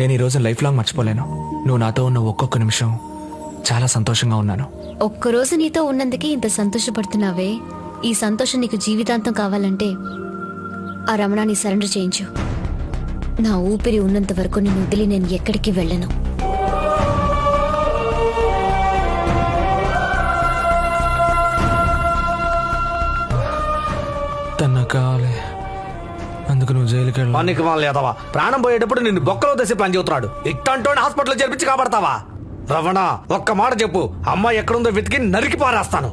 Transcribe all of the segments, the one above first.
నేను ఈ రోజు లైఫ్ లాంగ్ మర్చిపోలేను. నువ్వు నాతో ఉన్న ఒక్కొక్క నిమిషం చాలా సంతోషంగా ఉన్నాను. ఒక్కరోజు నీతో ఉన్నందుకే ఇంత సంతోషపడుతున్నావే. ఈ సంతోషం నీకు జీవితాంతం కావాలంటే ఆ రమణాన్ని సరెండర్ చేయించు. నా ఊపిరి ఉన్నంత వరకు నేను వదిలి నేను ఎక్కడికి వెళ్ళను. పనికి లేదవా ప్రాణం పోయేటప్పుడు నిన్ను బొక్కలో తెసి ప్లాన్ చెబుతున్నాడు ఇట్టంటోని హాస్పిటల్ చేర్పించి కాపాడతావా? రవణ ఒక్క మాట చెప్పు. అమ్మాయి ఎక్కడుందో వెతికి నరికి పారేస్తాను.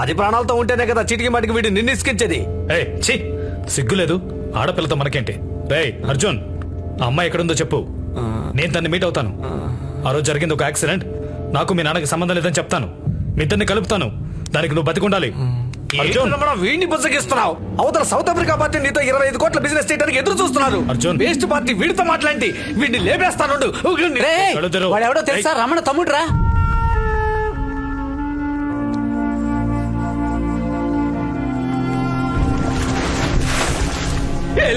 అది ప్రాణాలతో ఉంటేనే కదా చిటికి మటికి వీడి నిన్ను ఇసుకించేది ఏయ్ ఛీ! సిగ్గులేదు ఆడపిల్లతో మనకేంటి? రేయ్ అర్జున్! ఆ అమ్మాయి ఎక్కడుందో చెప్పు. నేను తన్ని మీట్ అవుతాను. ఆ. రోజు జరిగింది ఒక యాక్సిడెంట్. నాకు మీ నాన్నకి సంబంధం లేదని చెప్తాను. మీ ఇద్దరిని కలుపుతాను. దానికి నువ్వు బతికుండాలి. అర్జున్. రమణ వీడిని బుజ్జగిస్తున్నావు? అవతల సౌత్ ఆఫ్రికా పార్టీ నీతో ఇరవై ఐదు కోట్ల బిజినెస్ చేయడానికి ఎదురు చూస్తున్నారు. అర్జున్. వేస్ట్ పార్టీ వీడితో మాట్లాడి వీడిని లేపేస్తాను. వాడెవడో తెలుసా? రమణ తమ్ముడురా.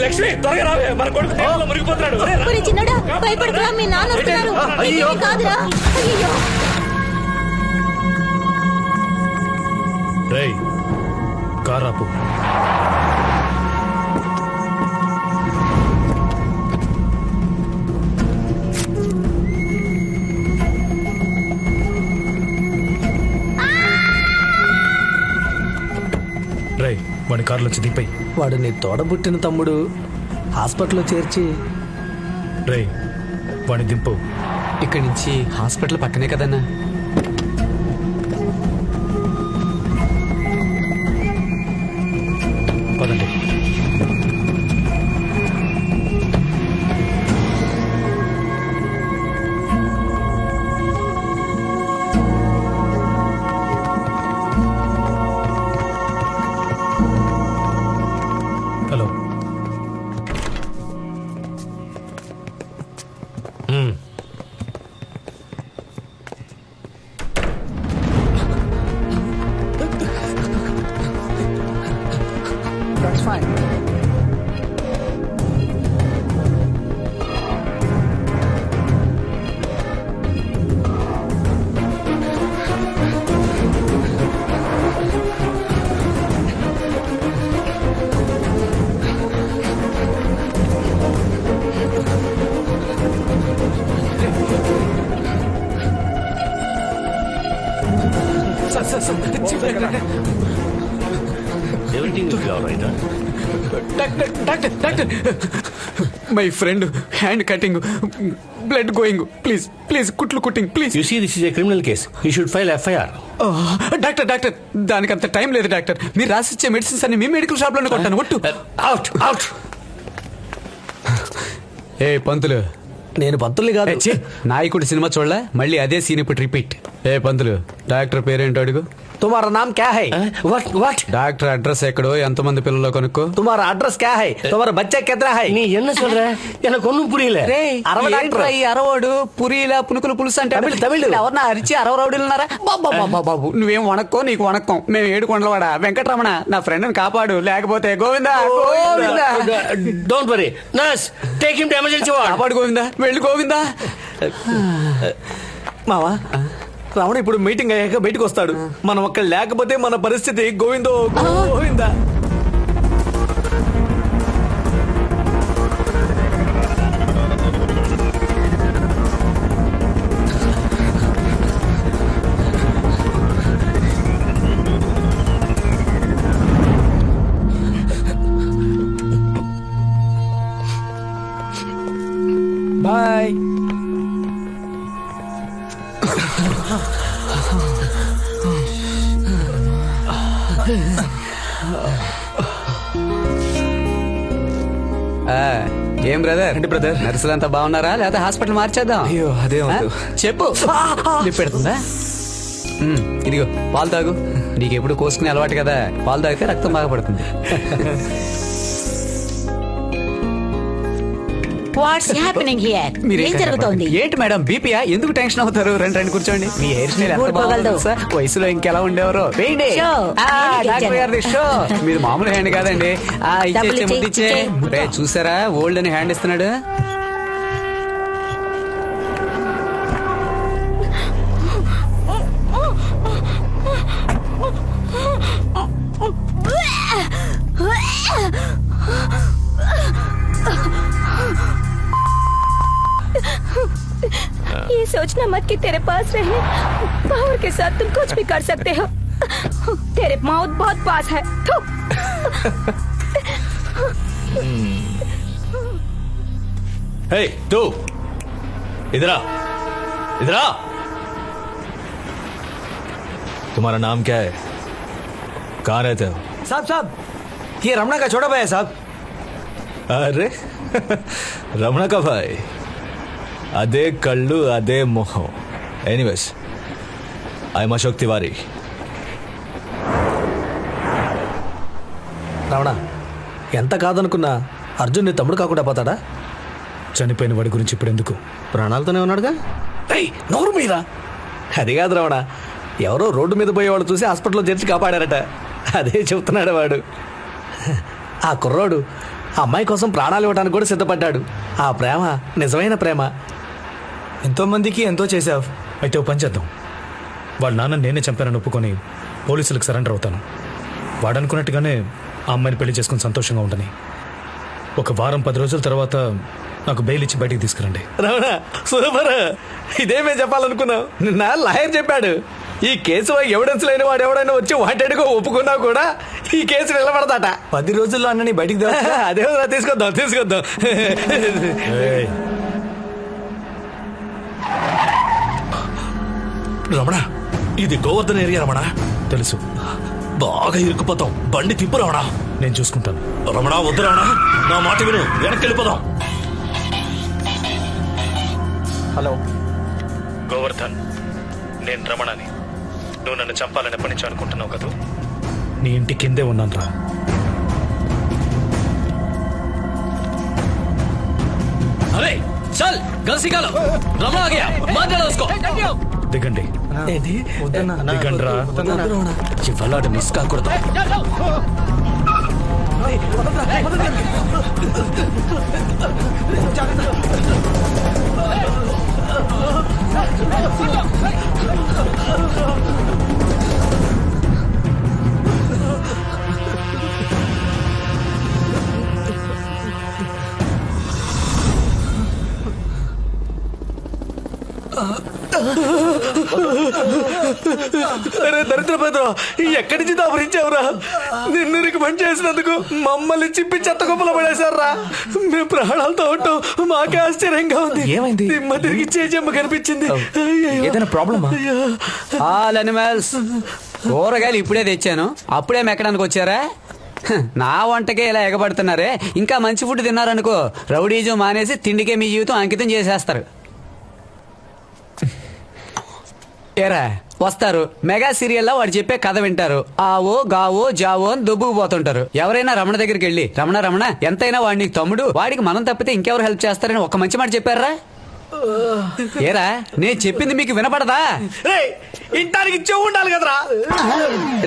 లక్ష్మి త్వరగా రావే. మన కొడుకు నీళ్ళలో మునిగిపోతున్నాడు ఒరే చిన్నడా భయపడకురా మీ నాన్న వస్తున్నారు. అయ్యో. నీకేమీ కాదురా. అయ్యో రేయ్ కారాపు. వాడి కారులో వచ్చి దింపై వాడు నీ తోడబుట్టిన తమ్ముడు హాస్పిటల్లో చేర్చి. రేయ్ వాడిని దింపు. ఇక్కడి నుంచి హాస్పిటల్ పక్కనే కదన్నా. Doctor doctor doctor my friend hand cutting blood going please please కుట్లు cutting please You see, this is a criminal case. You should file FIR. Doctor doctor దానికి అంత టైం లేదు డాక్టర్. మీరు రాసిచ్చే మెడిసిన్స్ అన్ని మీ మెడికల్ షాప్లోనే కొట్టాను. ఒట్టు. Out, out. ఏ పంతులు. నేను పంతుల్ని ఏ, కాదు ఛీ, నాయకుడి సినిమా చూడలే మళ్ళీ అదే సీన్ ఇప్పుడు రిపీట్ ఏ పంతులు డాక్టర్ పేరేంటో అడుగు తుమారా నామ్ క్యా high Huh? What, what? Doctor address ఎక్కడో ఎంతమంది పిల్లలు కనుక్కో తుమారా అడ్రస్ క్యా హై తుమారా బచ్చా కెత్రా హై நீ என்ன சொல்ற எனக்கு ஒண்ணும் புரியல అరవ డాక్టర్. ఏంట్రా ఈ అరవడు పురిలా పునుకులు పులుసు అంటే తమిళ్, తమిళ్. ఎవరన్నా అరిచి అరవ రౌడీలు ఉన్నారా బాబా బాబా బాబు నువ్వేం వణక్కో నీకు వణక్కం మేము ఏడు కొండలవాడ వెంకటరమణ నా ఫ్రెండ్ కాపాడు లేకపోతే Govinda Govinda Don't worry. Nurse, take him to emergency ward. కాపాడు గోవిందా వెళ్ళి గోవిందా. మావా రావణ ఇప్పుడు మీటింగ్ అయ్యాక బయటకు వస్తాడు. మనం అక్కడ లేకపోతే మన పరిస్థితి గోవిందో గోవిందా. బ్రదర్ ఏంటి brother? నర్సులంతా బాగున్నారా? లేదా హాస్పిటల్ మార్చేద్దాం? అయ్యో, అదే? వద్దు. చెప్పు. లిప్ పెడుతుందా? మ్, ఇదిగో పాలు తాగు. నీకు ఎప్పుడు కోసుకునే అలవాటు కదా. పాలు తాగితే రక్తం బాగా పడుతుంది. వాట్స్ హ్యాపెనింగ్ హియర్ మీరేం ఏం జరుగుతోంది. ఏంటి మేడం బీపీయా ఎందుకు టెన్షన్ అవుతారు రండి రండి కూర్చోండి మీ హెయిర్ స్టైల్ ఎంత. బాగుందో తెలుసా? వయసులో ఇంకెలా ఉండేవారో వేయండి షో. ఆ, నేను డాక్టర్ గెలిచాను. గారిది షో మీరు మామూలు హ్యాండ్ కాదండి ఆ, ఇచ్చే డబ్బులు ఇచ్చే, ముందు ఇచ్చే, ఇచ్చే ఇచ్చే. రే, చూసారా ఓల్డ్ అని హ్యాండ్ ఇస్తున్నాడు हाँ। ये सोचना मत कि तेरे पास रहने पावर के साथ तुम कुछ भी कर सकते हो। तेरे मौत बहुत पास है। हे हम्म। तू। इधर आ। इधर आ। तुम्हारा नाम क्या है? कहाँ रहते हो? साहब साहब ये रमणा का छोटा भाई है साहब। अरे रमणा का भाई। అదే కళ్ళు అదే మొహం. ఎనీవేస్ ఐఎమ్ అశోక్ తివారీ రమణ ఎంత కాదనుకున్నా అర్జున్ నీ తమ్ముడు కాకుండా పోతాడా? చనిపోయిన వాడి గురించి ఇప్పుడు ఎందుకు? ప్రాణాలతోనే ఉన్నాడుగా? ఏయ్ నోరు మీద అది కాదు రమణ ఎవరో రోడ్డు మీద పోయేవాడు చూసి హాస్పిటల్లో చేర్చి కాపాడారట. అదే చెప్తున్నాడు వాడు. ఆ కుర్రోడు ఆ అమ్మాయి కోసం ప్రాణాలు ఇవ్వడానికి కూడా సిద్ధపడ్డాడు. ఆ ప్రేమ నిజమైన ప్రేమ. ఎంతో మందికి ఎంతో చేసావు అయితే ఓ పని చేద్దాం. వాళ్ళ నాన్న నేనే చంపానని ఒప్పుకొని పోలీసులకు సరెండర్ అవుతాను. వాడు అనుకున్నట్టుగానే ఆ అమ్మాయిని పెళ్ళి చేసుకుని సంతోషంగా ఉండని ఒక వారం పది రోజుల తర్వాత నాకు బెయిల్ ఇచ్చి బయటికి తీసుకురండి. రమణ సూపర్ ఇదే మేము చెప్పాలనుకున్నాం. నిన్న లాయర్ చెప్పాడు ఈ కేసు ఎవిడెన్స్ లేని వాడు ఎవడైనా వచ్చి వాటెడుకో ఒప్పుకున్నా కూడా ఈ కేసు నిలబడదట పది రోజుల్లో అన్నని బయటికి అదే తీసుకొద్దాం తీసుకొద్దాం. రమణ ఇది గోవర్ధన్ ఏరియా రమణ తెలుసు బాగా ఇరుక్కుపోతాం బండి తిప్పు రమణ నేను చూసుకుంటాను రమణ వద్దు రమణ నా మాట విను వెనక్కి వెళ్ళిపోదాం హలో గోవర్ధన్ నేను రమణని నువ్వు నన్ను చంపాలని ఎప్పటి నుంచి అనుకుంటున్నావు కదా నీ ఇంటి కిందే ఉన్నాను రా అరే చల్ గల్సి కాలో రమణ ఆ గయా మాట్లాడో ఉస్కో దిగండి. ఏంటి దిగండి రా ఇవాళ ఆడు మిస్ కాకూడదు అరే దరిద్ర పేదరా ఎక్కడి నుంచి దాపరించావురా? నిన్ను రికమెండ్ చేసినందుకు మమ్మల్ని చిప్పి చెత్త కుప్పల పడేశారా? మేము ప్రాణాలతో ఉంటాం మాకే ఆశ్చర్యంగా ఉంది. ఏమైంది? దిమ్మ తిరిగి చేజమ్మ కనిపించింది. ఏదైనా ప్రాబ్లమా. All animals. కూరగాయలు ఇప్పుడే తెచ్చాను. అప్పుడే మెక్కడానికి వచ్చారా? నా వంటకే ఇలా ఎగబడుతున్నారే. ఇంకా మంచి ఫుడ్ తిన్నారనుకో రౌడీజం మానేసి తిండికే మీ జీవితం అంకితం చేసేస్తారు. ఏరా వస్తారు. మెగా సీరియల్లో వాడు చెప్పే కథ వింటారు. ఆవో గావో జావో అని దొబ్బుకు పోతుంటారు. ఎవరైనా రమణ దగ్గరికి వెళ్ళి రమణ రమణ ఎంతైనా వాడి నీకు తమ్ముడు. వాడికి మనం తప్పితే ఇంకెవరు హెల్ప్ చేస్తారని ఒక మంచి మాట చెప్పారా? ఏరా నేను చెప్పింది మీకు వినపడదా? రేయ్, ఇంటానికి చెవు ఉండాలి కదరా.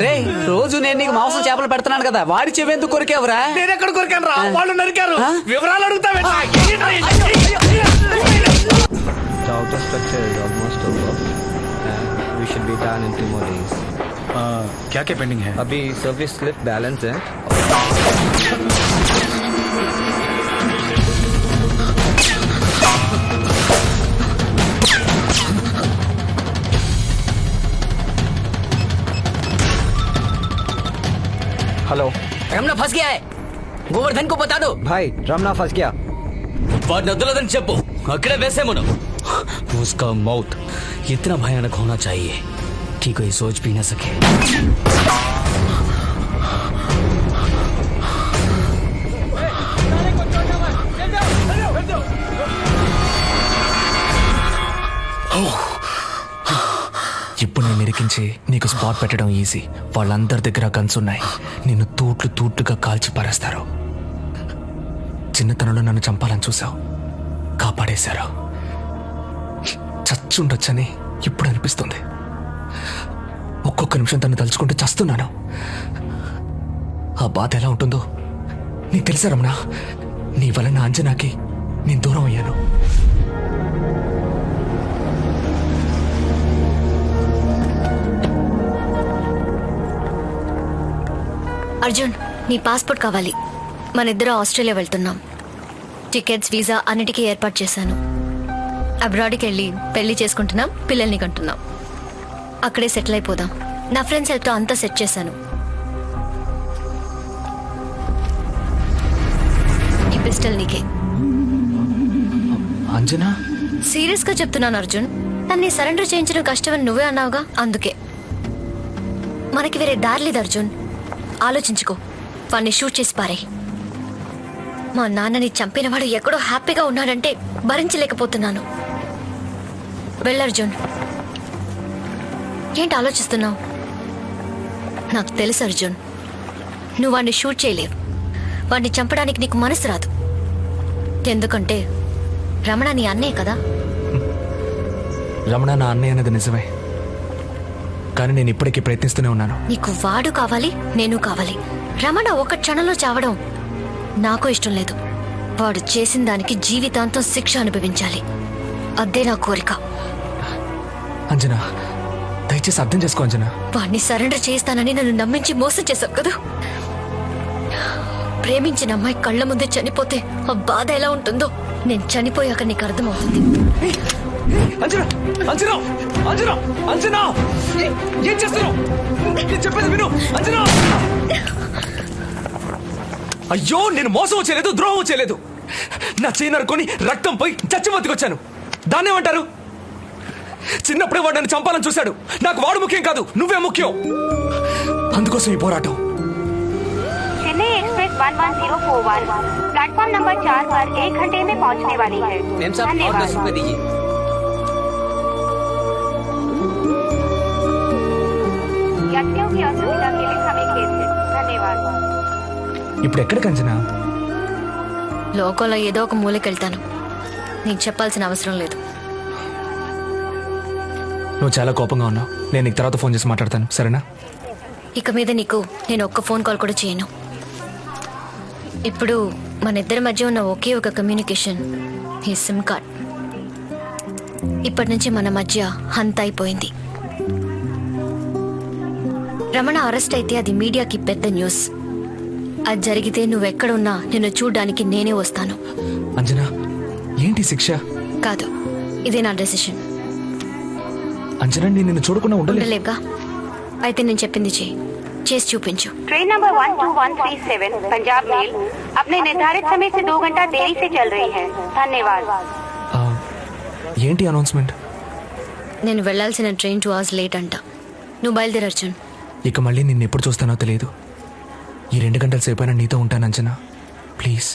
రే రోజు నేను నీకు మాంసం చేపలు పెడుతున్నాను కదా. వాడి చెవెందుకు కొరికేవరా? నేను ఎక్కడ కొరికాను రా వాళ్ళు నరికారు? వివరాలు అడుగుతా we should be done in two more days. क्या क्या पेंडिंग है अभी सर्विस लिफ्ट बैलेंस है हेलो రమణ ఫస్ గయా హై గోవర్ధన్ को बता दो भाई रमना फंस गया వాడిని వదలదని చెప్పు అక్కడే వేసేమను उसका मौत इतना भयानक होना चाहिए कि कोई सोच भी न सके ఇప్పుడు నేను ఇరికించి నీకు స్పాట్ పెట్టడం ఈజీ వాళ్ళందరి దగ్గర గన్స్ ఉన్నాయి నిన్ను తూట్లు తూట్లుగా కాల్చి పారేస్తారు చిన్నతనంలో నన్ను చంపాలని చూసావు కాపాడేశారు చచ్చుండొచ్చని ఇప్పుడు అనిపిస్తుంది ఒక్కొక్క నిమిషం తను తలుచుకుంటూ చస్తున్నాను. ఆ బాధ ఎలా ఉంటుందో నీకు తెలుసా రమణ? నీ వలన అంజనాకి నేను దూరం అయ్యాను. అర్జున్ నీ పాస్పోర్ట్ కావాలి. మన ఇద్దరు ఆస్ట్రేలియా వెళ్తున్నాం. టికెట్స్ వీసా అన్నిటికీ ఏర్పాటు చేశాను. అబ్రాడ్కి వెళ్ళి పెళ్ళి చేసుకుంటున్నాం పిల్లల్ని కంటున్నాం. అక్కడే సెటిల్ అయిపోదాం. నా ఫ్రెండ్స్ హెల్ప్తో అంతా సెట్ చేశాను. ఈ పిస్టల్ నీకే. అంజనా? సీరియస్గా చెప్తున్నాను అర్జున్. తన్ని సరెండర్ చేయించడం కష్టమని నువ్వే అన్నావుగా? అందుకే. మనకి వేరే దారి లేదు అర్జున్. ఆలోచించుకో. వాడిని షూట్ చేసి పారే మా నాన్నని చంపినవాడు ఎక్కడో హ్యాపీగా ఉన్నాడంటే భరించలేకపోతున్నాను. వెళ్ళు అర్జున్. ఏంటి ఆలోచిస్తున్నావు? నాకు తెలుసు అర్జున్. నువ్వు వాడిని షూట్ చేయలేవు. వాడిని చంపడానికి నీకు మనసు రాదు. ఎందుకంటే రమణ నీ అన్నే కదా? రమణ నా అన్నయ్య అన్నది నిజమే. కానీ నేను ఇప్పటికీ ప్రయత్నిస్తూనే ఉన్నాను. నీకు వాడు కావాలి నేను కావాలి. రమణ ఒక క్షణంలో చావడం నాకు ఇష్టం లేదు. వాడు చేసిన దానికి జీవితాంతం శిక్ష అనుభవించాలి. అదే నా కోరిక. అంజనా దయచేసి అర్థం చేసుకో అంజనా. వాడిని సరెండర్ చేస్తానని నన్ను నమ్మించి మోసం చేశావు కదా? ప్రేమించిన అమ్మాయి కళ్ళ ముందే చనిపోతే ఆ బాధ ఎలా ఉంటుందో నేను చనిపోయాక నీకు అర్థమవుతుంది. అంజనా! అంజనా! అంజనా! అంజనా! ఏ- ఏం చేస్తున్నావు? నేను చెప్పేది విను. అంజనా! అయ్యో నేను మోసం చేయలేదు ద్రోహం చేయలేదు. నా చేయి నరుకొని రక్తం పోయి చచ్చి బతికొచ్చాను. దాన్ని ఏమంటారు చిన్నప్పుడే వాడు నన్ను చంపాలని చూశాడు నాకు వాడు ముఖ్యం కాదు నువ్వే ముఖ్యం అందుకోసం ఈ పోరాటం Chennai express one one zero four one platform number चार पर एक घंटे में पहुंचने वाली है मेम साहब और दस रुपए दीजिए यात्रियों की असुविधा के लिए हमें खेद है धन्यवाद ఇప్పుడు ఎక్కడికి అంజనా లోకంలో ఏదో ఒక మూలకెళ్తాను నీకు చెప్పాల్సిన అవసరం లేదు నువ్వు చాలా కోపంగా ఉన్నావు. నేను నీకు తర్వాత ఫోన్ చేసి మాట్లాడతాను. సరేనా? ఇక మీద నీకు నేను ఒక్క ఫోన్ కాల్ కూడా చేయను. ఇప్పుడు మన ఇద్దరి మధ్య ఉన్న ఒకే ఒక కమ్యూనికేషన్ ఈ సిమ్ కార్డ్. ఇప్పటి నుంచి మన మధ్య హంత అయిపోయింది. రమణ అరెస్ట్ అయితే అది మీడియాకి పెద్ద న్యూస్. అది జరిగితే నువ్వెక్కడున్నా నిన్ను చూడ్డానికి నేనే వస్తాను. అంజనా ఏంటి శిక్ష? కాదు ఇదే నా డెసిషన్. అంజనా నేను నిన్ను చూడకుండా ఉండలేదు ఉండలేవుగా అయితే నేను చెప్పింది చేయి చేసి చూపించు train number one two one three seven Punjab mail अपने निर्धारित समय से दो घंटा देरी से चल रही है धन्यवाद ఆ, ఏంటి అనౌన్స్మెంట్ నేను వెళ్ళాల్సిన ట్రైన్ టూ అవర్స్ లేట్ అంట నువ్వు బయలుదేరు అర్జున్ ఇక మళ్ళీ నిన్ను ఎప్పుడు చూస్తానో తెలియదు ఈ రెండు గంటల సేపైనా నీతో ఉంటాను అంజనా ప్లీజ్